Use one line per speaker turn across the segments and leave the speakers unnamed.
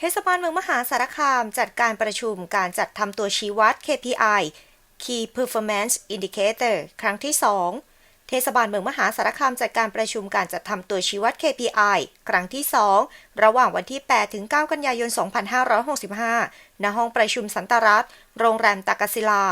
เทศบาลเมืองมหาสารคามจัดการประชุมการจัดทำตัวชี้วัด KPI Key Performance Indicator ครั้งที่ 2 เทศบาลเมืองมหาสารคามจัดการประชุมการจัดทำตัวชี้วัด KPI ครั้งที่ 2 ระหว่างวันที่ 8 ถึง 9 กันยายน 2565 ณ ห้องประชุมสันตรัตโรงแรมตากศิลา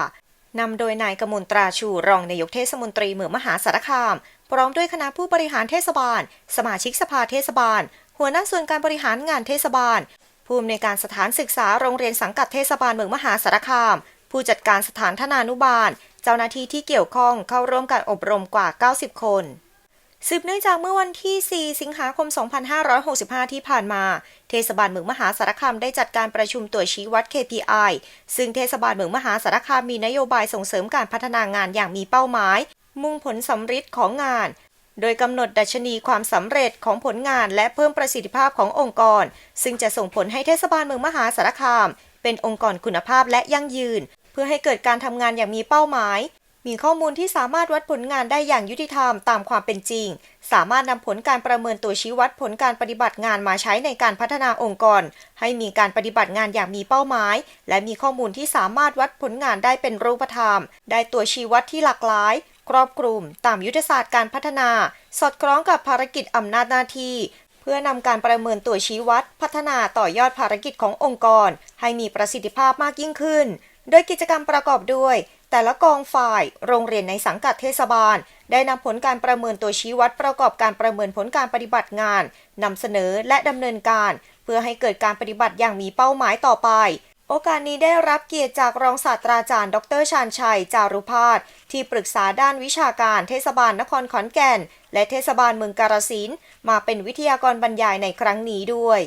นำโดยนายกมลตราชูรองนายกเทศมนตรีเมืองมหาสารคาม พร้อมด้วยคณะผู้บริหารเทศบาล สมาชิกสภาเทศบาล หัวหน้าส่วนการบริหารงานเทศบาล ผู้อำนวยการสถานศึกษาโรงเรียนสังกัดเทศบาลเมืองมหาสารคาม ผู้จัดการสถานธนานุบาล เจ้าหน้าที่ที่เกี่ยวข้องเข้าร่วมการอบรมกว่า 90 คนสืบเนื่องจากเมื่อวันที่ 4 สิงหาคม 2565 ที่ผ่านมา เทศบาลเมืองมหาสารคามได้จัดการประชุมตัวชี้วัด KPI ซึ่งเทศบาลเมืองมหาสารคามมีนโยบายส่งเสริมการพัฒนางานอย่างมีเป้าหมาย มุ่งผลสำฤทธิ์ของงาน โดยกำหนดดัชนีความสำเร็จของผลงานและเพิ่มประสิทธิภาพขององค์กร ซึ่งจะส่งผลให้เทศบาลเมืองมหาสารคาม เป็นองค์กรคุณภาพและยั่งยืน เพื่อให้เกิดการทำงานอย่างมีเป้าหมาย มีข้อมูลที่สามารถวัดผลงานได้อย่างยุติธรรมตามความเป็นจริง สามารถนำผลการประเมินตัวชี้วัดผลการปฏิบัติงานมาใช้ในการพัฒนาองค์กร ให้มีการปฏิบัติงานอย่างมีเป้าหมาย และมีข้อมูลที่สามารถวัดผลงานได้เป็นรูปธรรม ได้ตัวชี้วัดที่หลากหลาย ครอบคลุมตามยุทธศาสตร์การพัฒนา สอดคล้องกับภารกิจอำนาจหน้าที่ เพื่อนำการประเมินตัวชี้วัด พัฒนาต่อยอดภารกิจขององค์กร ให้มีประสิทธิภาพมากยิ่งขึ้น โดยกิจกรรมประกอบด้วย แต่ละกองฝ่าย โรงเรียนในสังกัดเทศบาล ได้นำผลการประเมินตัวชี้วัดประกอบการประเมินผลการปฏิบัติงานนำเสนอและดำเนินการ เพื่อให้เกิดการปฏิบัติอย่างมีเป้าหมายต่อไป โอกาสนี้ได้รับเกียรติจากรองศาสตราจารย์ ดรชาญชัย จารุพาสที่ปรึกษาด้านวิชาการเทศบาลนครขอนแก่น และเทศบาลเมืองกาฬสินมาเป็นวิทยากรบรรยายในครั้งนี้ด้วย